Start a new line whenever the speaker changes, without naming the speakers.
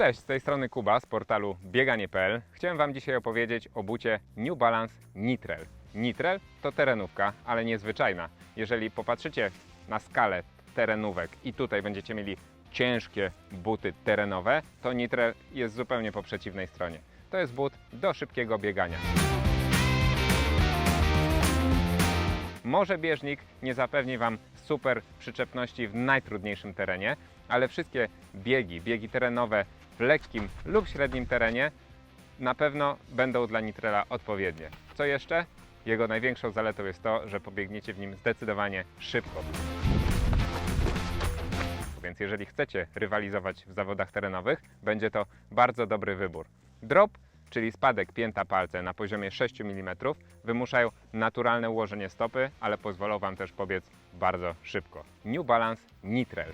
Cześć, z tej strony Kuba z portalu bieganie.pl. Chciałem Wam dzisiaj opowiedzieć o bucie New Balance Nitrel. Nitrel to terenówka, ale niezwyczajna. Jeżeli popatrzycie na skalę terenówek i tutaj będziecie mieli ciężkie buty terenowe, to Nitrel jest zupełnie po przeciwnej stronie. To jest but do szybkiego biegania. Może bieżnik nie zapewni Wam super przyczepności w najtrudniejszym terenie, ale wszystkie biegi, biegi terenowe w lekkim lub średnim terenie na pewno będą dla Nitrela odpowiednie. Co jeszcze? Jego największą zaletą jest to, że pobiegniecie w nim zdecydowanie szybko. Więc jeżeli chcecie rywalizować w zawodach terenowych, będzie to bardzo dobry wybór. Drop, czyli spadek pięta palce na poziomie 6 mm, wymuszają naturalne ułożenie stopy, ale pozwolą Wam też pobiec bardzo szybko. New Balance Nitrel.